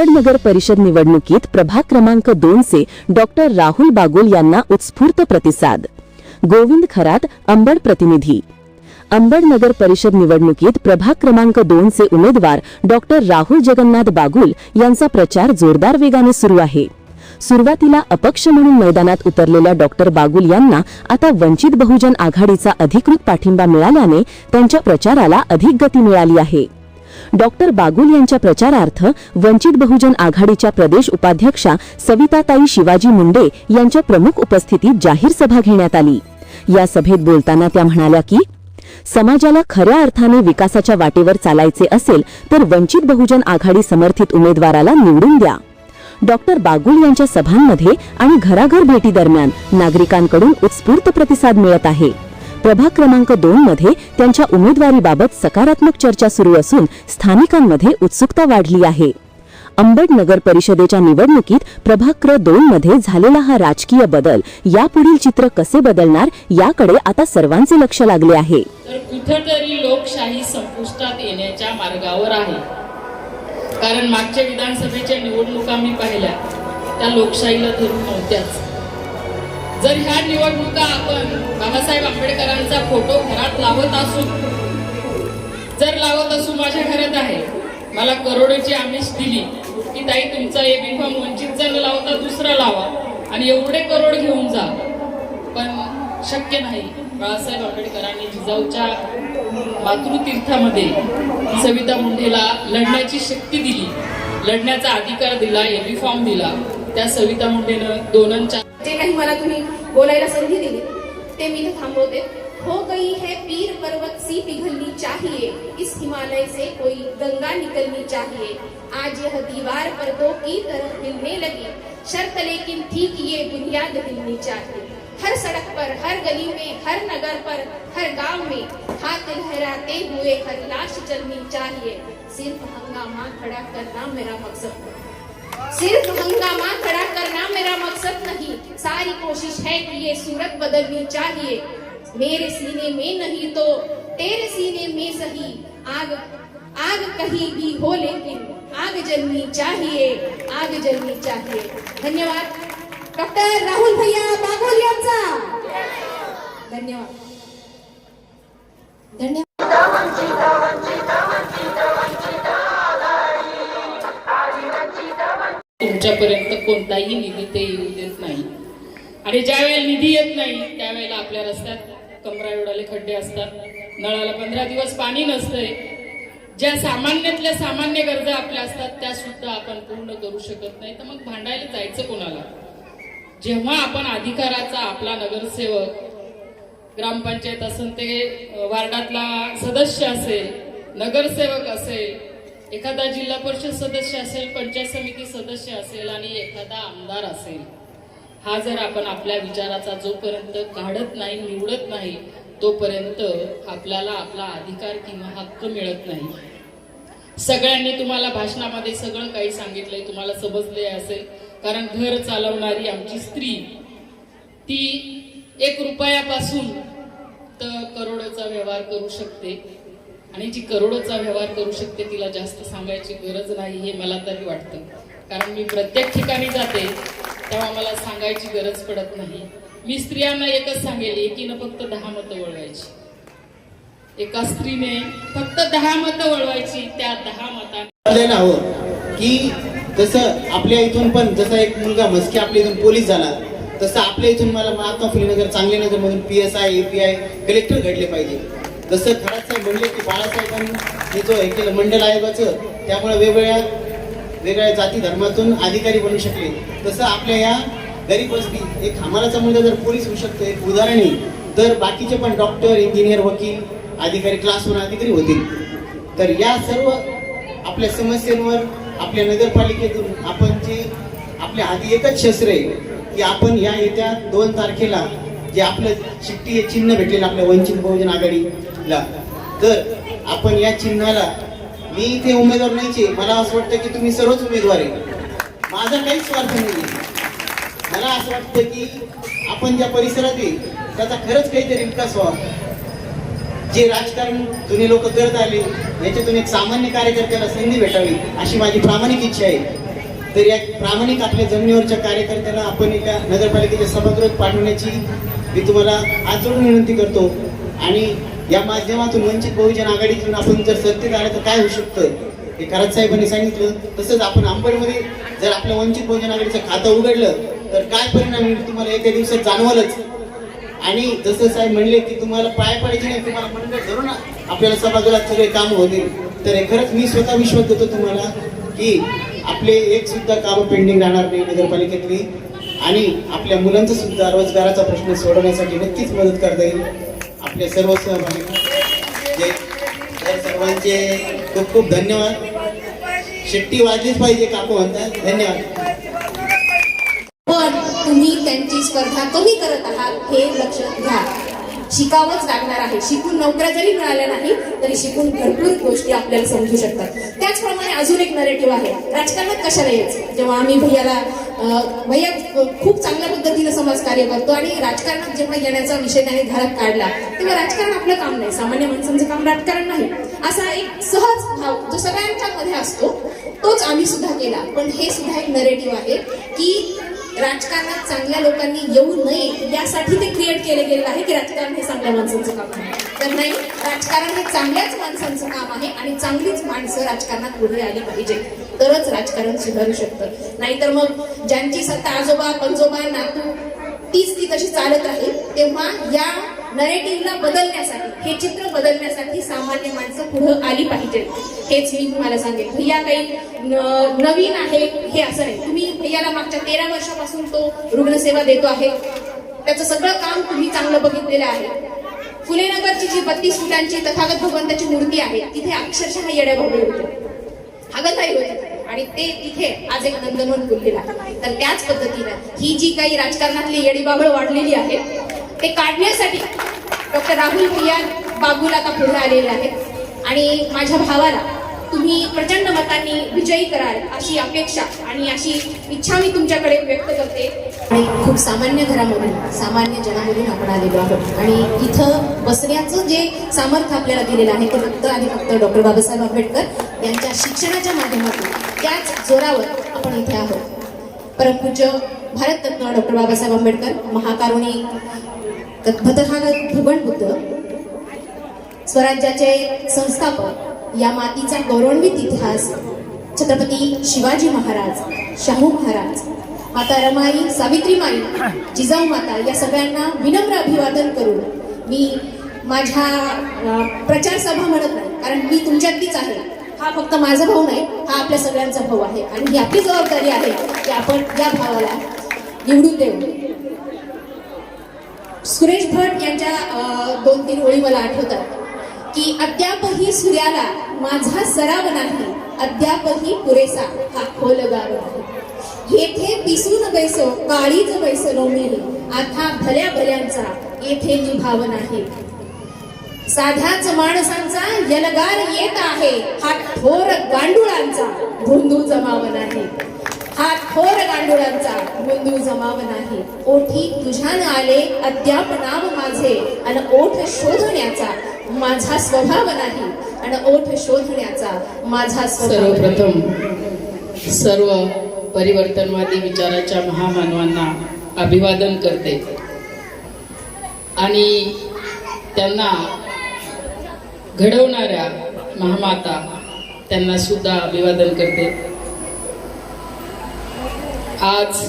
अंबडनगर परिषद निवडणुकीत प्रभाग क्रमांक दोनचे डॉक्टर राहुल बागुल यांना उत्स्फूर्त प्रतिसाद. गोविंद खरात अंबड प्रतिनिधी. अंबड नगर परिषद निवडणुकीत प्रभाग क्रमांक दोनचे उमेदवार डॉक्टर राहुल जगन्नाथ बागुल यांचा प्रचार जोरदार वेगाने सुरू आहे. सुरुवातीला अपक्ष म्हणून मैदानात उतरलेल्या डॉक्टर बागुल यांना आता वंचित बहुजन आघाडीचा अधिकृत पाठिंबा मिळाल्याने त्यांच्या प्रचाराला अधिक गती मिळाली आहे. डॉक्टर बागुल यांच्या प्रचारार्थ वंचित बहुजन आघाडीच्या प्रदेश उपाध्यक्षा सविताताई शिवाजी मुंडे यांच्या प्रमुख उपस्थितीत जाहीर सभा घेण्यात आली. या सभेत बोलताना त्या म्हणाल्या की समाजाला खऱ्या अर्थाने विकासाच्या वाटेवर चालायचे असेल तर वंचित बहुजन आघाडी समर्थित उमेदवाराला निवडून द्या. डॉक्टर बागुल यांच्या सभांमध्ये आणि घराघर भेटी दरम्यान नागरिकांकडून उत्स्फूर्त प्रतिसाद मिळत आहे. प्रभाग क्रमांक दोन मध्ये त्यांच्या उमेदवारीबाबत सकारात्मक चर्चा सुरू असून स्थानिकांमध्ये उत्सुकता वाढली आहे. अंबड नगर परिषदेच्या निवडणुकीत प्रभाग क्र दोन मध्ये झालेला हा राजकीय बदल यापुढील चित्र कसे बदलणार याकडे आता सर्वांचे लक्ष लागले आहे. तर कुठंतरी लोकशाही संपुष्टात येण्याच्या मार्गावर आहे. कारण मागच्या विधानसभेच्या निवडणुका मी पाहिल्या त्या लोकशाहीला धरून नव्हत्याच. जर ह्या निवडणुका आपण बाबासाहेब आंबेडकरांचा फोटो घरात लावत असू जर लावत असू माझ्या घरात आहे मला करोडोची आमिष दिली की ताई तुमचा ए बी फॉर्म जण लावता दुसरा लावा आणि एवढे करोड घेऊन जा. पण शक्य नाही. बाळासाहेब आंबेडकरांनी जिजाऊच्या मातृतीर्थामध्ये सविता मुंडेला लढण्याची शक्ती दिली. लढण्याचा अधिकार दिला एबी फॉर्म दिला. त्या सविता मुंडेनं दोनांच्या जे काही मला तुम्ही बोलायला संधी दिली, ते मी इथे थांबवते. हो गई है पीर पर्वत सी पिघलनी चाहिए, इस हिमालय से कोई गंगा निकलनी चाहिए. आज यह दीवार पर्दों की तरह हिलने लगी. शर्त लेकिन थी कि ये बुनियाद हिलनी चाहिए. हर सड़क पर, हर गली में, हर नगर पर, हर गाँव में हाथ लहराते हुए हर लाश चलनी चाहिए. सिर्फ़ हंगामा खड़ा करना मेरा मकसद सिर्फ हंगामा खड़ा करना मेरा मकसद नहीं। सारी कोशिश है कि ये सूरत बदलनी चाहिए। मेरे सीने में नहीं तो तेरे सीने में सही। आग आग कहीं भी हो लेकिन आग जलनी चाहिए आग जलनी चाहिए। धन्यवाद। डॉक्टर राहुल भैया बागोल यांचा धन्यवाद। धन्यवाद। त्यांच्यापर्यंत कोणताही निधी ते येऊ देत नाही. आणि ज्या वेळेला निधी येत नाही त्यावेळेला आपल्या रस्त्यात कमरा एवढाले खड्डे असतात. नळाला पंधरा दिवस पाणी नसतंय. ज्या सामान्यातल्या सामान्य गरजा आपल्या असतात त्या सुद्धा आपण पूर्ण करू शकत नाही. तर मग भांडायला जायचं कोणाला? जेव्हा आपण अधिकाराचा आपला नगरसेवक ग्रामपंचायत असेल ते वार्डातला सदस्य असेल नगरसेवक असेल एखादा जिल्हा परिषद सदस्य असेल पंचायत समिती सदस्य असेल आणि एखादा आमदार असेल हा जर आपण आपल्या विचाराचा जोपर्यंत काढत नाही निवडत नाही तोपर्यंत आपल्याला आपला अधिकार किंवा हक्क मिळत नाही. सगळ्यांनी तुम्हाला भाषणामध्ये सगळं काही सांगितलंय तुम्हाला समजले असेल. कारण घर चालवणारी आमची स्त्री ती एक रुपयापासून तर करोडचा व्यवहार करू शकते. आणि जी करोडोचा व्यवहार करू शकते तिला जास्त सांगायची गरज नाही हे मला तरी वाटतं. कारण मी प्रत्येक ठिकाणी जाते तेव्हा मला सांगायची गरज पडत नाही. मी स्त्रियांना एकच सांगेल एकीनं फक्त दहा मतं वळवायची. एका स्त्रीने फक्त दहा मतं वळवायची त्या दहा मतांनी समजायला की जसं आपल्या इथून पण जसा एक मुलगा मस्की आपल्या इथून पोलीस झाला तसं आपल्या इथून मला महात्मा फुले नगर चांगले नगर मधून P S I A P I collector घडले पाहिजे. जसं खरात साहेब म्हणले की बाळासाहेबांनी हे जो हे केलं मंडल आयोगाचं त्यामुळे वेगवेगळ्या वेगवेगळ्या जाती धर्मातून अधिकारी बनू शकले. तसं आपल्या या गरीब वस्ती एक हमालाचा मुलगा जर पोलीस होऊ शकतो एक उदाहरण आहे. तर बाकीचे पण डॉक्टर इंजिनियर वकील अधिकारी क्लासवर अधिकारी होतील. तर या सर्व आपल्या समस्यांवर आपल्या नगरपालिकेतून आपण जे आपल्या हाती एकच शस्त्र आहे की आपण या येत्या दोन तारखेला जे आपलं चिठ्ठी हे चिन्ह भेटलेलं आपल्या वंचित बहुजन आघाडी ला तर आपण या चिन्हाला मी इथे उमेदवार नाहीचे मला असं वाटतं की तुम्ही सर्वच उमेदवार आहे. माझा काहीच स्वार्थ नाही मला असं वाटतं की आपण ज्या परिसरात आहे त्याचा खरंच काहीतरी विकास व्हावा. जे राजकारण जुने लोक करत आले याच्यातून एक सामान्य कार्यकर्त्याला संधी भेटावी अशी माझी प्रामाणिक इच्छा आहे. तर या प्रामाणिक आपल्या जमिनीवरच्या कार्यकर्त्याला आपण एका नगरपालिकेच्या सभागृहात पाठवण्याची मी तुम्हाला हात विनंती करतो. आणि या माध्यमातून वंचित बहुजन आघाडीतून आपण जर सत्तेत आलं तर काय होऊ शकतं? हे खरात साहेबांनी सांगितलं. तसंच आपण अंबडमध्ये जर आपलं वंचित बहुजन आघाडीचं खातं उघडलं तर काय परिणाम होईल तुम्हाला? एका दिवसात जाणवलंच. आणि जसं साहेब म्हणले की तुम्हाला पाय पडायचे नाही तुम्हाला मंडळ धरून आपल्याला सभागृहात सगळे काम होतील. तर हे खरंच मी स्वतः विश्वास देतो तुम्हाला की आपले एक सुद्धा कामं पेंडिंग राहणार नाही नगरपालिकेतली. आणि आपल्या मुलांचा सुद्धा रोजगाराचा प्रश्न सोडवण्यासाठी नक्कीच मदत करता येईल. आपले सर्व सहभागी. सर्वांचे खूप खूप धन्यवाद. शेट्टी वाजलीच पाहिजे काकू म्हणतात. धन्यवाद. पण तुम्ही त्यांची स्पर्धा कमी करत आहात हे लक्षात घ्या. शिकावंच लागणार आहे. शिकून नोकऱ्या जरी मिळाल्या नाही तरी शिकून भरपूर गोष्टी आपल्याला समजू शकतात. त्याचप्रमाणे अजून एक नरेटिव्ह आहे. राजकारणात कशाला यायचं? जेव्हा आम्ही भैयाला भैया खूप चांगल्या पद्धतीनं समाजकार्य करतो आणि राजकारणात जेव्हा येण्याचा विषय त्याने घरात काढला तेव्हा राजकारण आपलं काम नाही. सामान्य माणसांचं काम राजकारण नाही. असा एक सहज भाव जो सगळ्यांच्या मध्ये असतो तोच आम्ही सुद्धा केला. पण हे सुद्धा एक नरेटिव्ह आहे की राजकारणात चांगल्या लोकांनी येऊ नये यासाठी ते क्रिएट केले गेलेलं आहे की राजकारण हे चांगल्या माणसांचं काम आहे. तर नाही राजकारण हे चांगल्याच माणसांचं काम आहे आणि चांगलीच माणसं राजकारणात पुढे आली पाहिजे. तरच राजकारण सुधारू शकतं. नाहीतर मग ज्यांची सत्ता आजोबा पंजोबा नातू तीच ती तशी चालत राहील. तेव्हा या नरेटिव्हला बदलण्यासाठी हे चित्र बदलण्यासाठी सामान्य माणसं पुढं आली पाहिजे हेच मी तुम्हाला सांगेल भैया काही नवीन आहे हे असं नाही. तुम्ही भैयाला मागच्या तेरा वर्षापासून तो रुग्णसेवा देतो आहे. त्याचं सगळं काम तुम्ही चांगलं बघितलेलं आहे. फुलेनगरची जी बत्तीस फुटांची तथागत भगवंताची मूर्ती आहे तिथे अक्षरशः येड्या भावले होते हागताई होते. आणि ते तिथे आज एक नंदनवन खुललेलं तर त्याच पद्धतीनं ही जी काही राजकारणातली येडीबाबळ वाढलेली आहे ते काढण्यासाठी डॉक्टर राहुल भैया बाबूला आता पुढे आलेले आहेत. आणि माझ्या भावाला तुम्ही प्रचंड मतांनी विजयी कराल अशी अपेक्षा आणि अशी इच्छा मी तुमच्याकडे व्यक्त करते. आणि खूप सामान्य घरामधून सामान्य जनामधून आपण आलेलो आहोत. आणि इथं बसण्याचं जे सामर्थ्य आपल्याला दिलेलं आहे ते फक्त आणि फक्त डॉक्टर बाबासाहेब आंबेडकर यांच्या शिक्षणाच्या माध्यमातून त्याच जोरावर आपण इथे आहोत. परमपूज्य भारतरत्न डॉक्टर बाबासाहेब आंबेडकर महाकारुणी भतहा भुवन बुद्ध स्वराज्याचे संस्थापक या मातीचा गौरवान्वित इतिहास छत्रपती शिवाजी महाराज शाहू महाराज माता रमाई सावित्रीमाई जिजाऊ माता या सगळ्यांना विनम्र अभिवादन करून मी माझ्या प्रचार सभा म्हणत नाही कारण मी तुमच्यातलीच आहे. हा फक्त माझा भाऊ नाही हा आपल्या सगळ्यांचा भाऊ आहे आणि ही आपली जबाबदारी आहे की आपण या भावाला निवडून देऊ. सुरेश भट यांच्या दोन तीन ओळी मला आठवतात. की अद्यापही सूर्याला माझा सराव नाही अद्यापही पुरेसा हा खोल गाव नाही येथे पिसून बैसो काळीच बैसलो मी आता भल्या भल्यांचा येथे निभाव नाही. साध्याच माणसांचा यलगार येत आहे हा थोर गांडुळांचा भुंदू जमाव नाही. हा थोर गांडुळांचा भोंदू जमाव नाही. ओठी तुझ्यान आले अद्याप नाव माझे आणि ओठ शोधण्याचा माझा स्वभाव नाही आणि ओठ शोधण्याचा माझा सर्वप्रथम सर्व परिवर्तनवादी विचाराच्या महामानवांना अभिवादन करते. आणि त्यांना घडवणाऱ्या महामाता त्यांना सुद्धा अभिवादन करते. आज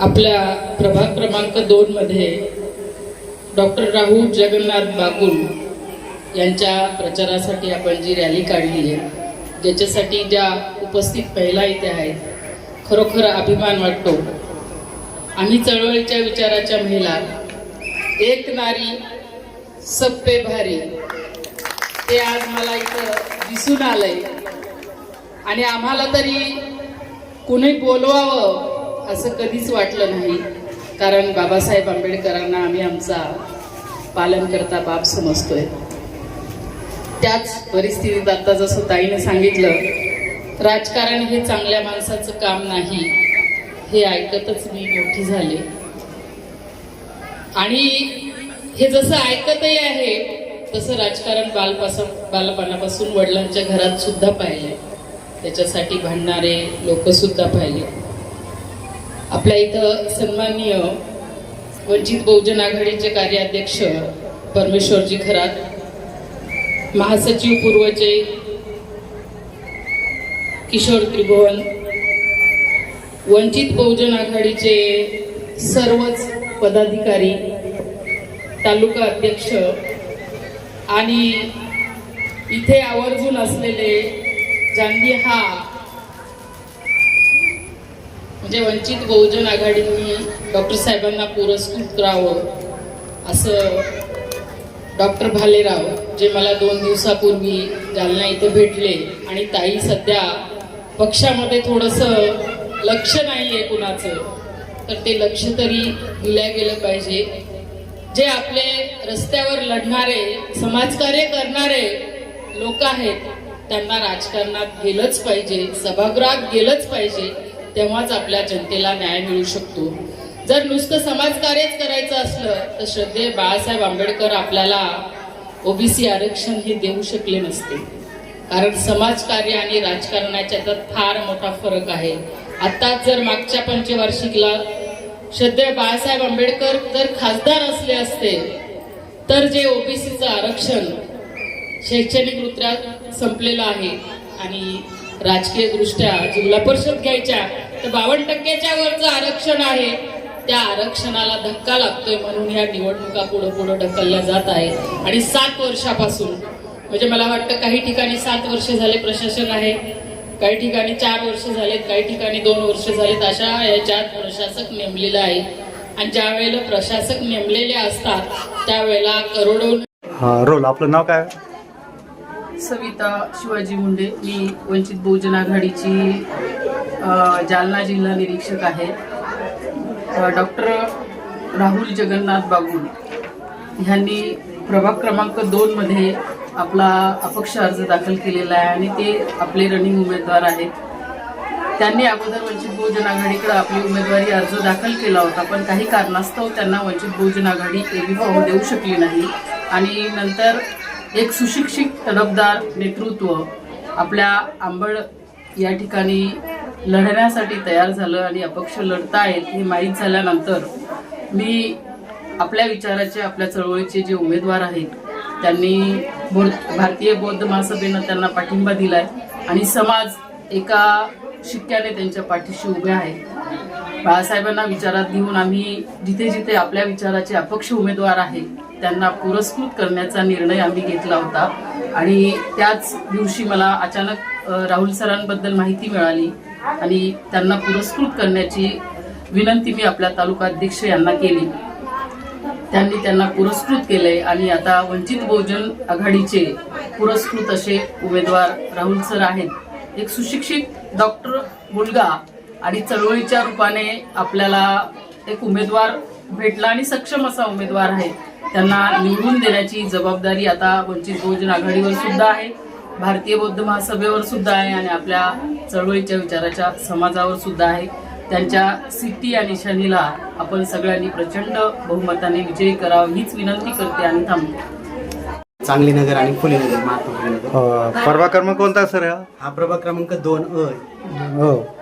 आपल्या प्रभाग क्रमांक दोन मध्ये डॉक्टर राहुल जगन्नाथ बागुल यांच्या प्रचारासाठी आपण जी रॅली काढली आहे ज्याच्यासाठी ज्या उपस्थित महिला इथे आहेत खरोखर अभिमान वाटतो. आम्ही चळवळीच्या विचाराच्या महिला एक नारी सप्पे भारी ते आज मला इथं दिसून आलंय. आणि आम्हाला तरी कुणी बोलवावं असं कधीच वाटलं नाही. कारण बाबासाहेब आंबेडकरांना आम्ही आमचा पालन करता बाप समजतोय. त्याच परिस्थितीत आता जसं ताईने सांगितलं राजकारण हे चांगल्या माणसाचं काम नाही हे ऐकतच मी मोठी झाले. आणि हे जसं ऐकतही आहे तसं राजकारण बालपासून बालपणापासून वडिलांच्या घरात सुद्धा पाहिलंय. त्याच्यासाठी भांडणारे लोकसुद्धा पाहिले आपल्या इथं सन्माननीय वंचित बहुजन आघाडीचे कार्याध्यक्ष परमेश्वरजी खरात महासचिव पूर्वचे किशोर त्रिभुवन वंचित बहुजन आघाडीचे सर्वच पदाधिकारी तालुका अध्यक्ष आणि इथे आवर्जून असलेले जानवी हा म्हणजे वंचित बहुजन आघाडीने डॉक्टर साहेबांना पुरस्कृत करावं असं डॉक्टर भालेराव जे मला दोन दिवसापूर्वी जालना इथे भेटले आणि ताई सध्या पक्षामध्ये थोडंसं लक्ष नाही आहे कुणाचं तर ते लक्ष तरी दिल्या गेलं पाहिजे. जे आपले रस्त्यावर लढणारे समाजकार्य करणारे लोक आहेत त्यांना राजकारणात गेलंच पाहिजे सभागृहात गेलंच पाहिजे. तेव्हाच आपल्या जनतेला न्याय मिळू शकतो. जर नुसतं समाजकार्यच करायचं असलं तर श्रद्धे बाळासाहेब आंबेडकर आपल्याला ओबीसी आरक्षण हे देऊ शकले नसते. कारण समाजकार्य आणि राजकारणाच्या तर फार मोठा फरक आहे. आत्ताच जर मागच्या पंचवार्षिकला श्रद्धे बाळासाहेब आंबेडकर जर खासदार असले असते तर जे ओबीसीचं आरक्षण शैक्षणिकरित्या संपलेलं आहे आणि राजकीय दृष्ट्या जिल्हा परिषद घ्यायच्या तर बावन्न टक्क्याच्या वरचं आरक्षण आहे. त्या आरक्षणाला धक्का लागतोय म्हणून ह्या निवडणुका पुढे पुढे ढकलल्या जात आहे आणि सात वर्षापासून म्हणजे मला वाटतं काही ठिकाणी सात वर्ष झाले प्रशासन आहे काही ठिकाणी चार वर्ष झालेत काही ठिकाणी दोन वर्ष झालेत अशा याच्यात प्रशासक नेमलेला आहे. आणि ज्या वेळेला प्रशासक नेमलेले असतात त्यावेळेला करोडो रोल आपलं नाव काय? सविता शिवाजी मुंडे मी वंचित बहुजन आघाडीची जालना जिल्हा निरीक्षक आहे. डॉक्टर राहुल जगन्नाथ बागुल ह्यांनी प्रभाग क्रमांक दोनमध्ये आपला अपक्ष अर्ज दाखल केलेला आहे आणि ते आपले रनिंग उमेदवार आहेत. त्यांनी अगोदर वंचित बहुजन आघाडीकडे आपली उमेदवारी अर्ज दाखल केला होता पण काही कारणास्तव त्यांना वंचित बहुजन आघाडी एबी फॉर्म देऊ शकली नाही. आणि नंतर एक सुशिक्षित तडफदार नेतृत्व आपल्या आंबड या ठिकाणी लढण्यासाठी तयार झालं आणि अपक्ष लढता लढतायत हे माहीत झाल्यानंतर मी आपल्या विचाराचे आपल्या चळवळीचे जे उमेदवार आहेत त्यांनी बौद्ध- भारतीय बौद्ध महासभेनं त्यांना पाठिंबा दिला आहे आणि समाज एका शिक्क्याने त्यांच्या पाठीशी उभे आहे. बाळासाहेबांना विचारात घेऊन आम्ही जिथे जिथे आपल्या विचाराचे अपक्ष उमेदवार आहेत त्यांना पुरस्कृत करण्याचा निर्णय आम्ही घेतला होता. आणि त्याच दिवशी मला अचानक राहुल सरांबद्दल माहिती मिळाली आणि त्यांना पुरस्कृत करण्याची विनंती मी आपल्या तालुका अध्यक्ष यांना केली. त्यांनी त्यांना पुरस्कृत केले आणि आता वंचित बहुजन आघाडीचे पुरस्कृत असे उमेदवार राहुल सर आहेत. एक सुशिक्षित डॉक्टर मुलगा आणि चळवळीच्या रूपाने आपल्याला एक उमेदवार भेटला आणि सक्षम असा उमेदवार आहे. त्यांना निवडून देण्याची जबाबदारी आता वंचित बहुजन आघाडीवर सुद्धा आहे भारतीय बौद्ध महासभेवर सुद्धा आहे आणि आपल्या चळवळीच्या विचाराच्या समाजावर सुद्धा आहे. त्यांच्या सिटी आणि शनीला आपण सगळ्यांनी प्रचंड बहुमताने विजयी करावा हीच विनंती करते आणि थांबते. चांगली नगर आणि फुले नगर महात्मा फुले नगर. अं, परवा क्रमांक कोणता सर? हा हा प्रभाग क्रमांक दोन अ.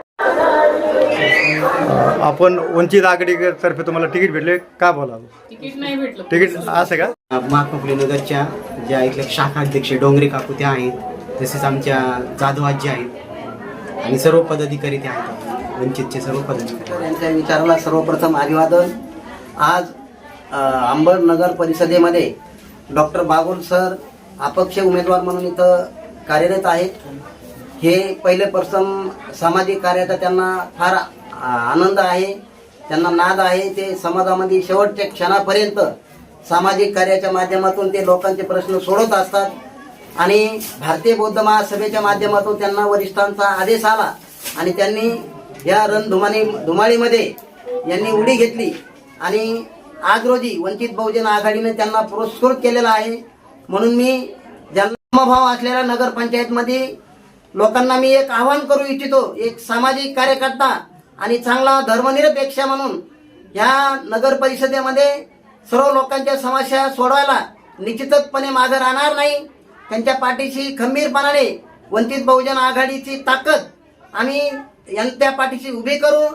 आपण वंचित आघाडी तर्फे तुम्हाला तिकीट भेटले. का बोला तिकीट नाही भेटलं. तिकीट असं का? महात्मा फुले नगरच्या ज्या इथल्या शाखा अध्यक्ष डोंगरे काकू त्या आहेत तसेच आमच्या जाधव आजी आहेत आणि सर्व पदाधिकारी त्या आहेत. वंचितचे सर्व पदाधिकारी. यांच्या विचाराला सर्वप्रथम अभिवादन. आज अ, अंबड नगर परिषदेमध्ये डॉक्टर बागुल सर अपक्ष उमेदवार म्हणून इथं कार्यरत आहेत. हे पहिले प्रथम सामाजिक कार्याचा त्यांना फार आनंद आहे त्यांना नाद आहे ते समाजामध्ये शेवटच्या क्षणापर्यंत सामाजिक कार्याच्या माध्यमातून ते लोकांचे प्रश्न सोडवत असतात. आणि भारतीय बौद्ध महासभेच्या माध्यमातून त्यांना वरिष्ठांचा आदेश आला आणि त्यांनी या रणधुमाळी धुमाळीमध्ये यांनी उडी घेतली. आणि आज रोजी वंचित बहुजन आघाडीने त्यांना पुरस्कृत केलेला आहे. म्हणून मी जन्मभाव असलेल्या नगरपंचायतमध्ये लोकांना मी एक आवाहन करू इच्छितो एक सामाजिक कार्यकर्ता आणि चांगला धर्मनिरपेक्ष म्हणून ह्या नगर परिषदेमध्ये सर्व लोकांच्या समस्या सोडवायला निश्चितपणे मागं राहणार नाही. त्यांच्या पाठीशी खंबीरपणाने वंचित बहुजन आघाडीची ताकद आम्ही यां- त्या पाठीशी उभी करू.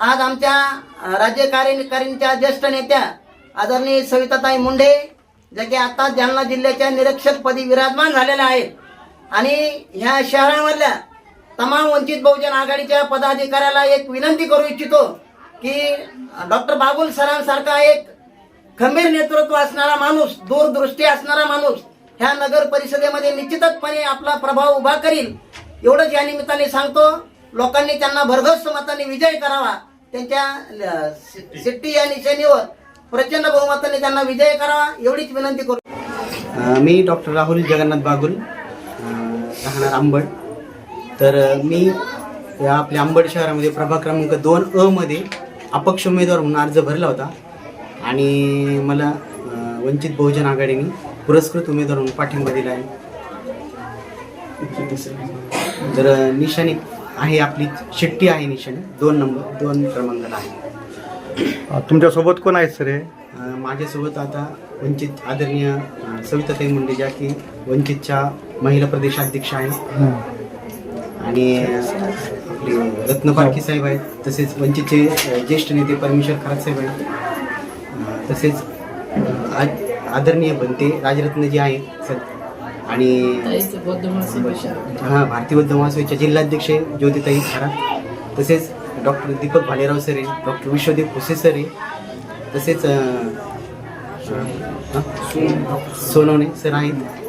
आज आमच्या राज्य कार्यकारिणीच्या ज्येष्ठ नेत्या आदरणीय सविताताई मुंडे जे की आता जालना जिल्ह्याच्या निरीक्षकपदी विराजमान झालेल्या आहेत. आणि ह्या शहरामधल्या तमाम वंचित बहुजन आघाडीच्या पदाधिकाऱ्याला एक विनंती करू इच्छितो की डॉक्टर बाबुल सरांसारखा एक खंबीर नेतृत्व असणारा माणूस दूरदृष्टी असणारा माणूस ह्या नगर परिषदेमध्ये निश्चितपणे आपला प्रभाव उभा करील. एवढंच या निमित्ताने सांगतो लोकांनी त्यांना भरघोस मताने विजय करावा. त्यांच्या सि- सिट्टी या निशाणीवर प्रचंड बहुमताने त्यांना विजय करावा एवढीच विनंती करू. मी डॉक्टर राहुल जगन्नाथ बागुल. राहणार अंबड. तर मी या आपल्या अंबड शहरामध्ये प्रभाग क्रमांक दोन अ मध्ये अपक्ष उमेदवार म्हणून अर्ज भरला होता. आणि मला वंचित बहुजन आघाडीने पुरस्कृत उमेदवार म्हणून पाठिंबा दिला आहे. तर निशाणी आहे आपली शिट्टी आहे निशाणी. दोन नंबर दोन क्रमांकाला आहे. तुमच्यासोबत कोण आहेत सर हे? माझ्यासोबत आता वंचित आदरणीय सविताताई मुंडे ज्या की वंचितच्या महिला प्रदेशाध्यक्ष आहेत. आणि आपले रत्न पारखी साहेब आहेत तसेच वंचितचे ज्येष्ठ नेते परमेश्वर खरात साहेब आहेत. तसेच आदरणीय बनते राजरत्न जे आहेत सर. आणि हां भारतीय बौद्ध महासभेच्या जिल्हाध्यक्ष ज्योतिताई खरात. तसेच डॉक्टर दीपक भालेराव सर आहे डॉक्टर विश्वदीप भुसे सर आहे. तसेच सोनवणे सर आहेत.